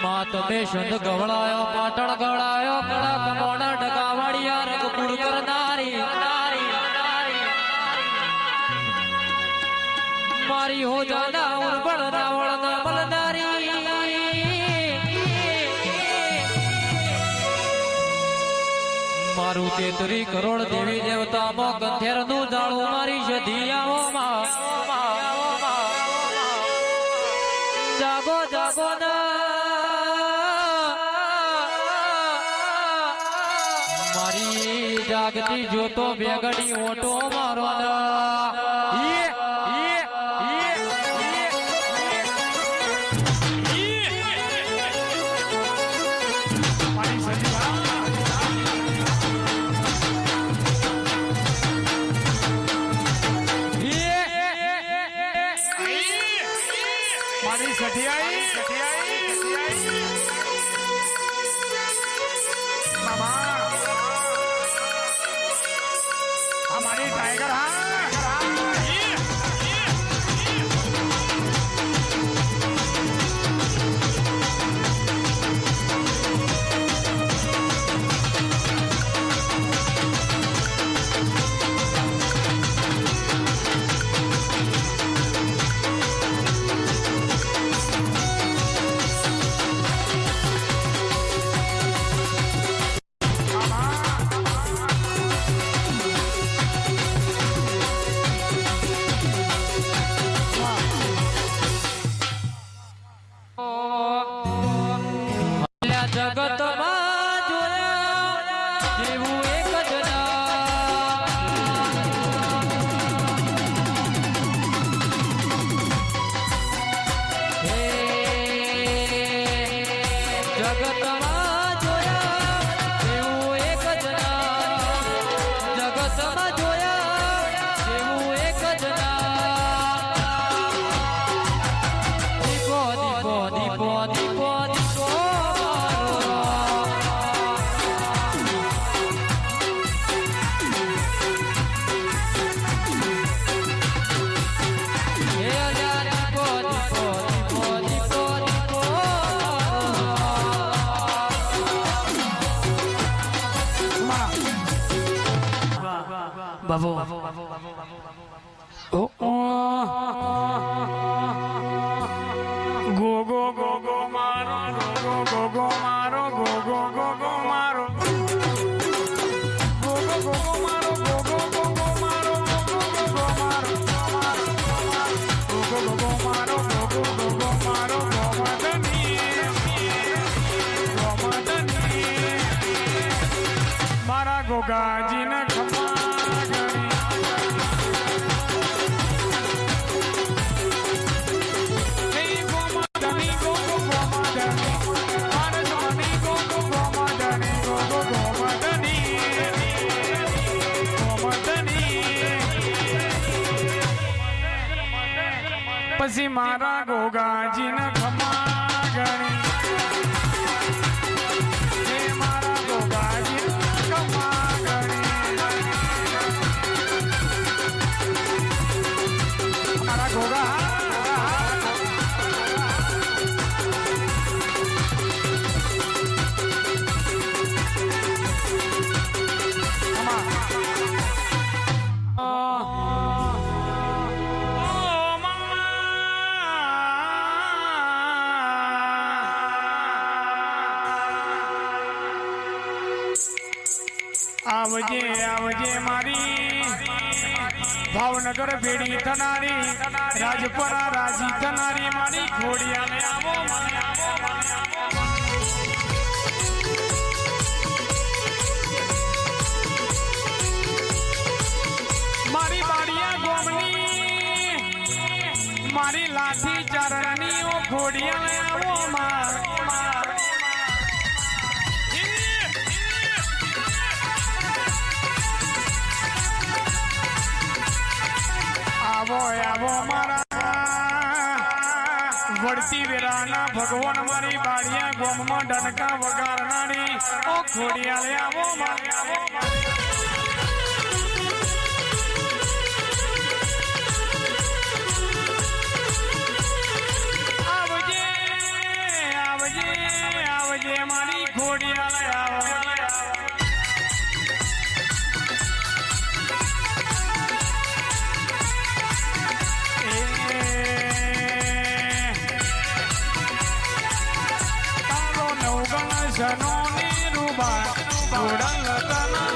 તમે શંદ ગવળાયો પાટણ ગવડાયો કડા કમોણા ડગાવાડિયા રંગપુર કરનારી. મારી હો જાના ઉર્બળ રાવળ ના બલનારી. મારું તેતરી કરોડ દેવી દેવતામાં ગંધેરનું જાળું મારી સધિયાઓમાં લાગતી જોતો બેગડી ઓટો મારવાના મારી સઠિયાઈ સઠિયાઈ 你来干！બાબો ગો ગો ગો ગો મારો ગો ગો ગો મારો ગો ગો ગો ગો મારો ગો ગો ગો ગો મારો ગો ગો ગો ગો મારો ગો ગો ગો મારો ગો ગો ગો ગો મારો ગો ગો ગો ગો મારો ગો માતની ગો માતની મારા ગોગાજીના પછી મારા ગોગાજીને ખમા ગણી આવજે આવજે મારી ભાવનગર ભેડી થનારી, રાજપરા રાજી થનારી મારી ખોડિયાને આવો મારી બાળિયા ગોમની, મારી લાઠી ચરણની ઓ ખોડિયાને આવો, માર. આવો મારા વળતી વેરાના ભગવાન મારી બાળિયા ગોમમાં ડનકા વગાડનારી ઓ ખોડિયાલે આવો મારે આવો મારે આવજે જનો નિરૂબા ઘોડલ તન